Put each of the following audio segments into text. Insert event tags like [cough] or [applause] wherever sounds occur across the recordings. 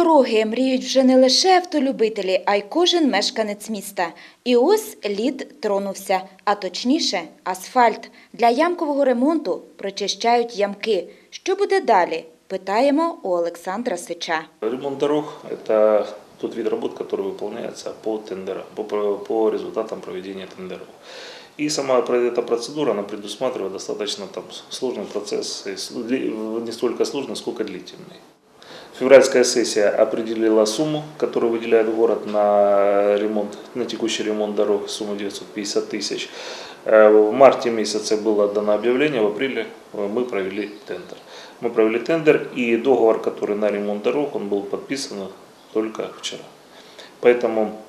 Спортивні дороги мріють вже не лише автолюбителі, а й кожен мешканець міста. І ось лід тронувся, а точніше асфальт. Для ямкового ремонту прочищають ямки. Що буде далі? Питаємо у Олександра Сича. Ремонт дорог – это тот вид работ, который выполняется по тендерам, по, по результатам проведения тендеров. И сама про- эта процедура, она предусматривает достаточно там, сложный процесс, и с- дли- не столько сложный, сколько длительный. Февральская сессия определила сумму, которую выделяет город на ремонт, на текущий ремонт дорог, сумму 950 тысяч. Э, В марте месяце было дано объявление, в апреле э, мы провели тендер. Мы провели тендер, и договор, который на ремонт дорог, он был подписан только вчера. Поэтому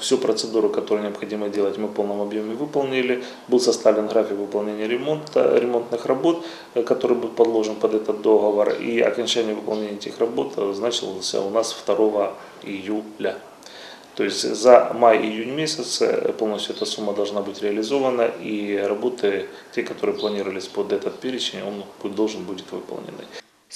всю процедуру, которую необходимо делать, мы в полном объеме выполнили. Был составлен график выполнения ремонта, ремонтных работ, э, который был подложен под этот договор. И окончание выполнения этих работ э, значилось у нас 2 июля. То есть за май-июнь месяц э, полностью эта сумма должна быть реализована, и работы, те, которые планировались под этот перечень, он будет- должен будет выполнены.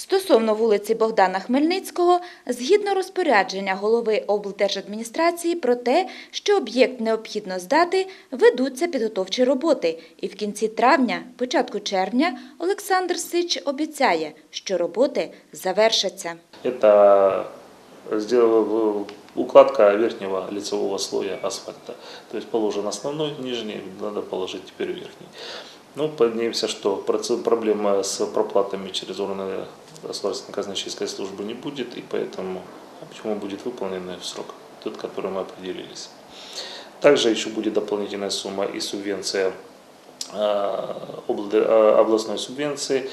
Стосовно вулиці Богдана Хмельницького, згідно розпорядження голови облдержадміністрації про те, що об'єкт необхідно здати, ведуться підготовчі роботи. І в кінці травня, початку червня, Олександр Сич обіцяє, що роботи завершаться. Это сделала укладка верхнего лицевого слоя асфальта. То есть положен основной, нижний, надо положить теперь верхний. Ну, надеемся, что проблема с проплатами через органы государственной казначейской службы не будет, и поэтому а почему будет выполнен в срок, тот, который мы определились. Также еще будет дополнительная сумма и субвенция облд- э, областной субвенции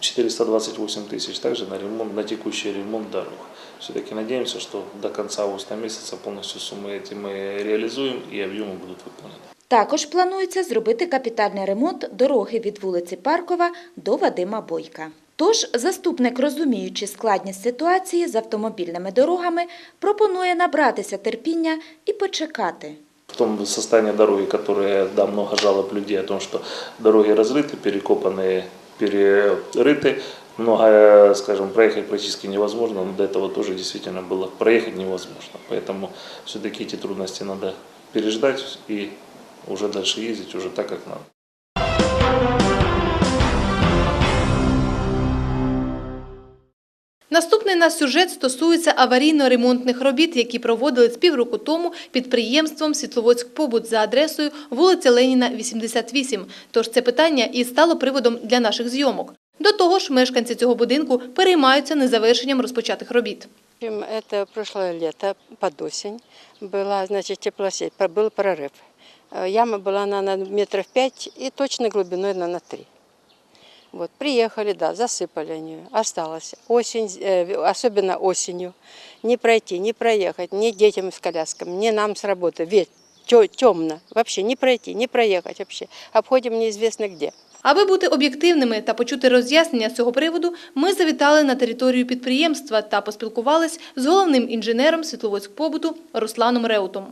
428 тысяч, также на ремонт, на текущий ремонт дорог. Все-таки надеемся, что до конца августа месяца полностью суммы эти мы реализуем и объемы будут выполнены. Також планується зробити капітальний ремонт дороги від вулиці Паркова до Вадима Бойка. Тож заступник, розуміючи складність ситуації з автомобільними дорогами, пропонує набратися терпіння і почекати. В том состоянии дороги, которое, да, много жалоб людей о том, что дороги разрыты, перекопаны, перерыты, много, э, скажем, проехать практически невозможно, но до этого тоже действительно было проехать невозможно. Поэтому все-таки эти трудности надо переждать и уже дальше ездить уже так, как надо. Наступний наш сюжет стосується аварійно-ремонтних робіт, які проводили з півроку тому підприємством «Світловодськ-Побут» за адресою вулиця Леніна, 88. Тож це питання і стало приводом для наших зйомок. До того ж, мешканці цього будинку переймаються незавершенням розпочатих робіт. В общем, Это прошлое лето, под осень, была, значит, теплосеть, про- был прорыв. Э, Яма была на, на метров пять и точно глубиной на, на три. Вот, приехали, да, засыпали они, осталось. Осень, э, особенно осенью, не пройти, не проехать, ни детям с колясками, ни нам с работы, ведь темно, вообще не пройти, не проехать вообще. Обходим неизвестно где. Аби бути об'єктивними та почути роз'яснення з цього приводу, ми завітали на територію підприємства та поспілкувались з головним інженером Світловодськ-Побуту Русланом Реутом.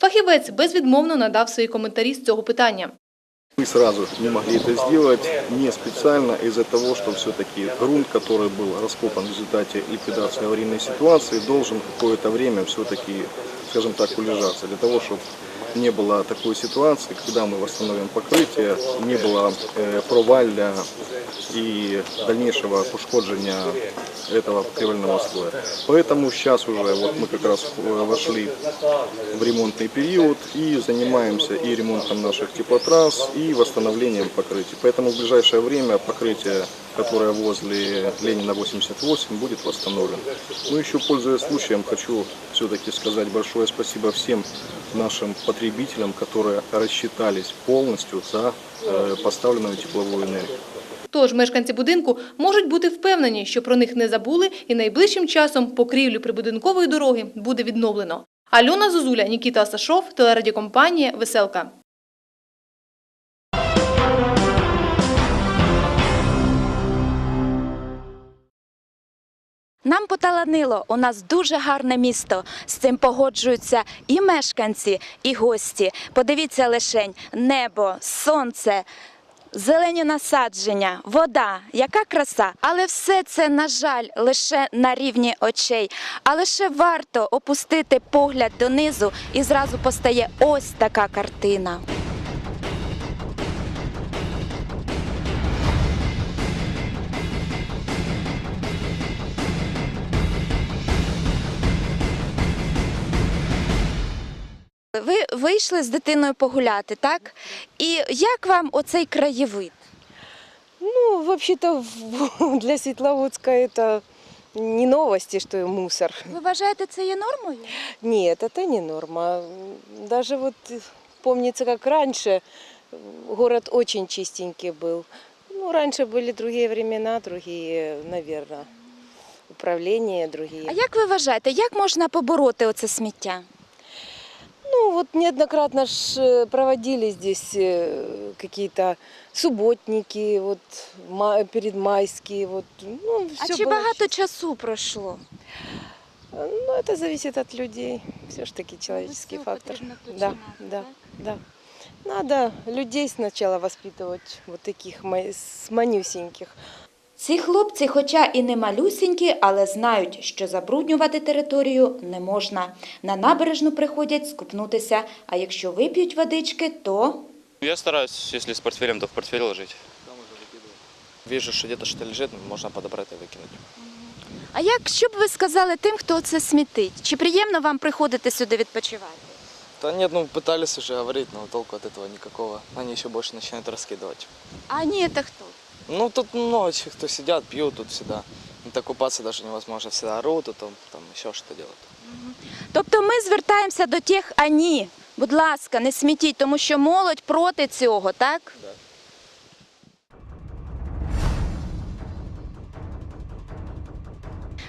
Фахівець безвідмовно надав свої коментарі з цього питання. Мы сразу не могли это сделать, не специально из-за того, что все-таки грунт, который был раскопан в результате ликвидации аварийной ситуации, должен какое-то время все-таки, скажем так, улежаться, для того, чтобы не было такой ситуации, когда мы восстановим покрытие, не было э, провалля и дальнейшего пошкоджения этого покрывального слоя. Поэтому сейчас уже вот мы как раз э, вошли в ремонтный период и занимаемся и ремонтом наших теплотрасс, и восстановлением покрытий. Поэтому в ближайшее время покрытие, которое возле Ленина 88, будет восстановлено. Ну еще пользуясь случаем, хочу все-таки сказать большое спасибо всем нашим потребителям, которые рассчитались полностью за э, поставленную тепловую энергию. Тож мешканці будинку можуть бути впевнені, що про них не забули і найближчим часом покрівлю прибудинкової дороги буде відновлено. Альона Зозуля, Нікіта Асашов, телерадіокомпанія «Веселка». Нам у нас дуже гарне місто. З цим погоджуються і мешканці, і гості. Подивіться лишень, небо, сонце, зелені насадження, вода, яка краса. Але все це, на жаль, лише на рівні очей. А лише варто опустити погляд донизу, і зразу постає ось така картина. Ви вийшли з дитиною погуляти, так? І як вам оцей краєвид? Ну, вообще-то [laughs] в- для Светловодска это не новости, что и мусор. Ви вважаєте, це є нормою? Нет, это не норма. Даже вот э, помнится, как раньше э, город очень чистенький был. Ну, раньше были другие времена, другие, наверное, управления, другие. А як ви вважаєте, як можна побороти оце сміття? Ну, вот неоднократно ж э, проводили здесь э, какие-то субботники, вот ма- перед майские, вот. Ну, А всё чи было багато часу пройшло? Ну, это зависит от людей. Все ж таки человеческий фактор. Да, да, да. Надо людей сначала воспитывать, вот таких ма- с манюсеньких. Ці хлопці, хоча і не малюсінькі, але знають, що забруднювати територію не можна. На набережну приходять скупнутися, а якщо вип'ють водички, то Я стараюсь, если с портфелем, то в портфель ложить. Вижу, что где-то что-то лежит, можно подобрать и выкинуть. А як що б ви сказали тим, хто це смітить? Чи приємно вам приходити сюди відпочивати? Да нет, ну пытались уже говорить, но толку от этого никакого. Они еще больше начинают раскидывать. А ні, це хто? Ну, тут много тех, кто сидят, пьют тут всегда. Ну, так купаться даже невозможно. Всегда орут, а там, там еще что делают. Тобто ми звертаємося до тих ані. Будь ласка, не смітіть, тому що молодь проти цього, так?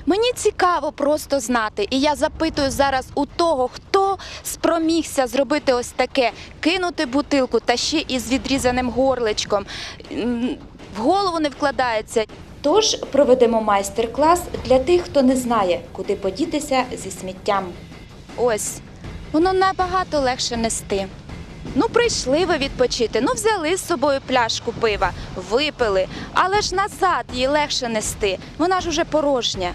Мені цікаво просто знати, і я запитую зараз у того, хто спромігся зробити ось таке, кинути бутилку та ще із відрізаним горличком. В голову не вкладається. Тож проведемо майстер-клас для тих, хто не знає, куди подітися зі сміттям. Ось, воно набагато легше нести. Ну, прийшли ви відпочити, ну взяли з собою пляшку пива, випили, але ж назад її легше нести. Вона ж уже порожня.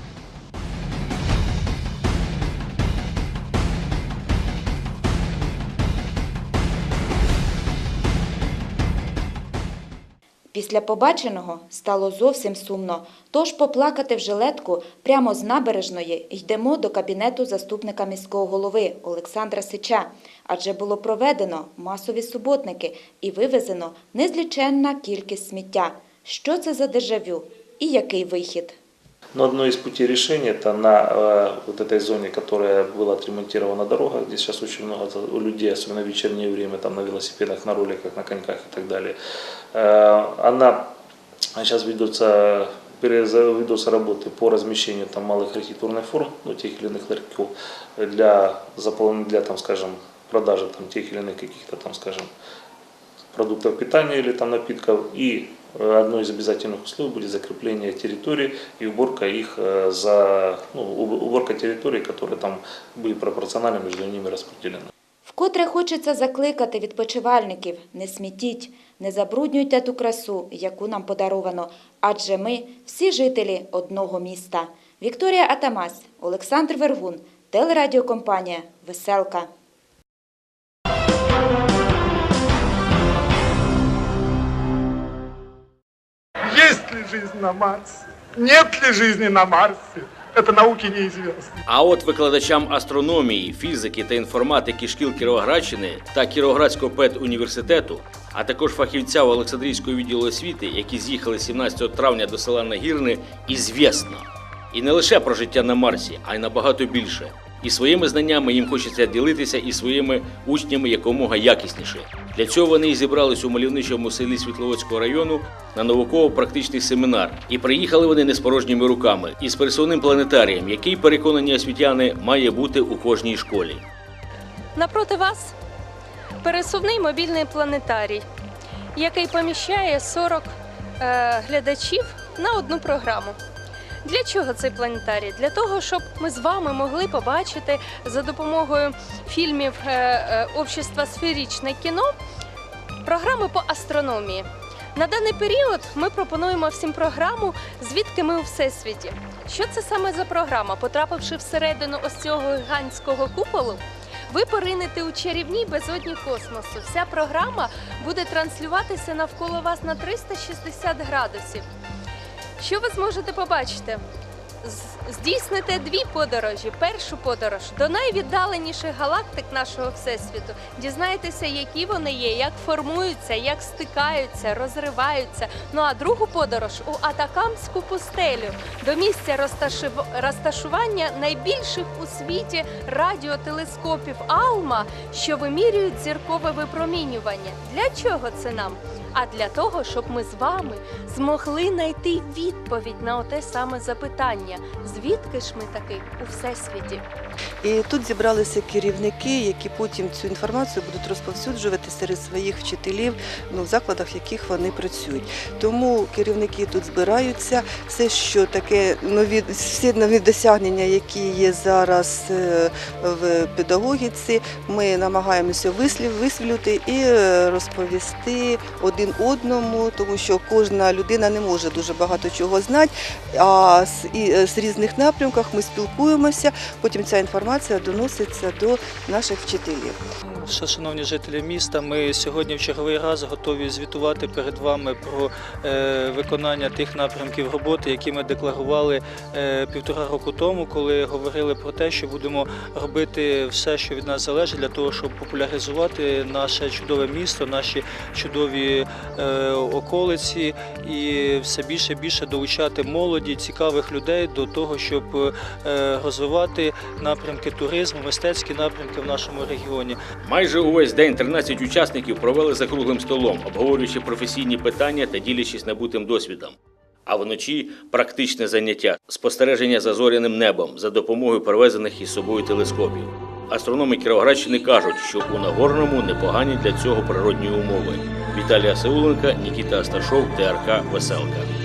Після побаченого стало зовсім сумно, тож поплакати в жилетку прямо з набережної йдемо до кабінету заступника міського голови Олександра Сича, адже було проведено масові суботники і вивезено незліченна кількість сміття. Що це за дежавю і який вихід? Но одно из путей решения это на э, вот этой зоне, которая была отремонтирована дорога, где сейчас очень много людей, особенно в вечернее время, там на велосипедах, на роликах, на коньках и так далее. Э, она сейчас ведется переза- ведутся работы по размещению там малых архитектурных форм, ну, тех или иных ларьков, для заполнения, для, там, скажем, продажи там, тех или иных каких-то, там, скажем, продуктов питания или там напитков. И э, одно из обязательных условий будет закрепление территории и уборка их э, за ну, уб- уборка территорий, которые там были пропорционально между ними распределены. Вкотре хочеться закликати відпочивальників: не смітіть, не забруднюйте ту красу, яку нам подаровано, адже ми всі жителі одного міста. Вікторія Атамась, Олександр Вергун, телерадіокомпанія Веселка. Есть ли жизнь на Марсе? Нет ли жизни на Марсе? Это науке неизвестно. А от викладачам астрономії, фізики та інформатики шкіл Кіровоградщини та Кіровоградського педуніверситету, а також фахівцям Олександрійського відділу освіти, які з'їхали 17 травня до села Нагірне, ізвісно. І не лише про життя на Марсі, а й набагато більше. І своїми знаннями їм хочеться ділитися і своїми учнями якомога якісніше. Для цього вони і зібрались у мальовничому селі Світловодського району на науково-практичний семінар. І приїхали вони не з порожніми руками, і з пересувним планетарієм, який, переконані освітяни, має бути у кожній школі. Напроти вас пересувний мобільний планетарій, який поміщає 40 е, глядачів на одну програму. Для чого цей планетарій? Для того, щоб ми з вами могли побачити за допомогою фільмів е, е, Общества сферичне кіно програми по астрономії. На даний період ми пропонуємо всім програму Звідки ми у всесвіті. Що це саме за програма? Потрапивши всередину ось цього гігантського куполу, ви поринете у чарівній безодні космосу. Вся програма буде транслюватися навколо вас на 360 градусів. Що ви зможете побачити? Здійсните дві подорожі. Першу подорож до найвіддаленіших галактик нашого всесвіту. Дізнаєтеся, які вони є, як формуються, як стикаються, розриваються. Ну а другу подорож у Атакамську пустелю до місця розташування найбільших у світі радіотелескопів Алма, що вимірюють зіркове випромінювання. Для чого це нам? А для того, щоб ми з вами змогли знайти відповідь на оте саме запитання, звідки ж ми таки у всесвіті? І тут зібралися керівники, які потім цю інформацію будуть розповсюджувати серед своїх вчителів ну, в закладах, в яких вони працюють. Тому керівники тут збираються. Все, що таке нові, всі нові досягнення, які є зараз е, в педагогіці, ми намагаємося вислів, висвітлювати і е, розповісти один одному, тому що кожна людина не може дуже багато чого знати. А з, і, е, з різних напрямках ми спілкуємося. Потім ця інформація доноситься до наших вчителів. Шановні жителі міста, ми сьогодні в черговий раз готові звітувати перед вами про е, виконання тих напрямків роботи, які ми декларували е, півтора року тому, коли говорили про те, що будемо робити все, що від нас залежить, для того, щоб популяризувати наше чудове місто, наші чудові околиці і все більше і більше долучати молоді, цікавих людей до того, щоб е, розвивати напрямки туризму, мистецькі напрямки в нашому регіоні. Майже увесь день 13 учасників провели за круглим столом, обговорюючи професійні питання та ділячись набутим досвідом. А вночі практичне заняття спостереження за зоряним небом за допомогою привезених із собою телескопів. Астрономи Кіровоградщини кажуть, що у Нагорному непогані для цього природні умови. Віталія Сауленка, Нікіта Асташов, ТРК Веселка. –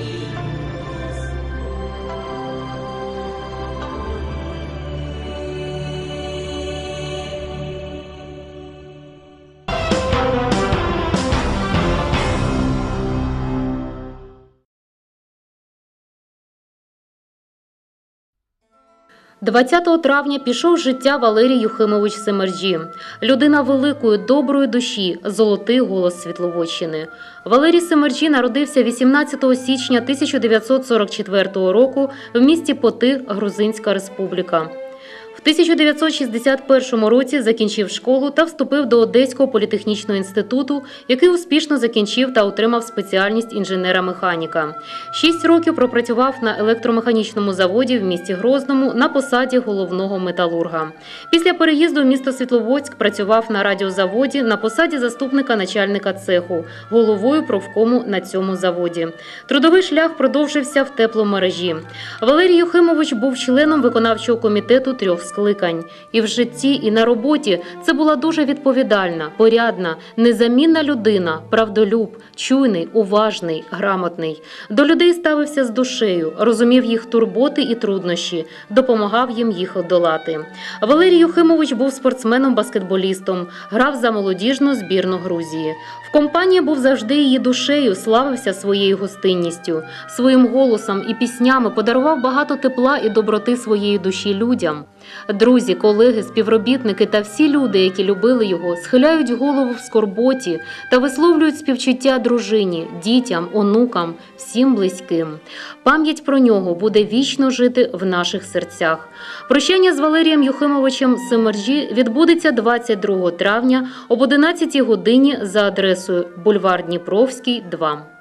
20 травня пішов життя Валерій Юхимович Семержі. Людина великої, доброї душі, золотий голос Світловодщини. Валерій Семержі народився 18 січня 1944 року в місті Поти, Грузинська Республіка. В 1961 році закінчив школу та вступив до Одеського політехнічного інституту, який успішно закінчив та отримав спеціальність інженера-механіка. Шість років пропрацював на електромеханічному заводі в місті Грозному на посаді головного металурга. Після переїзду в місто Світловодськ працював на радіозаводі на посаді заступника начальника цеху, головою профкому на цьому заводі. Трудовий шлях продовжився в тепломережі. Валерій Юхимович був членом виконавчого комітету трьох скликань. І в житті, і на роботі це була дуже відповідальна, порядна, незамінна людина, правдолюб, чуйний, уважний, грамотний. До людей ставився з душею, розумів їх турботи і труднощі, допомагав їм їх одолати. Валерій Юхимович був спортсменом-баскетболістом, грав за молодіжну збірну Грузії. В компанії був завжди її душею, славився своєю гостинністю, своїм голосом і піснями подарував багато тепла і доброти своєї душі людям. Друзі, колеги, співробітники та всі люди, які любили його, схиляють голову в скорботі та висловлюють співчуття дружині, дітям, онукам, всім близьким. Пам'ять про нього буде вічно жити в наших серцях. Прощання з Валерієм Юхимовичем Семержі відбудеться 22 травня об 11 годині за адресою бульвар Дніпровський, 2.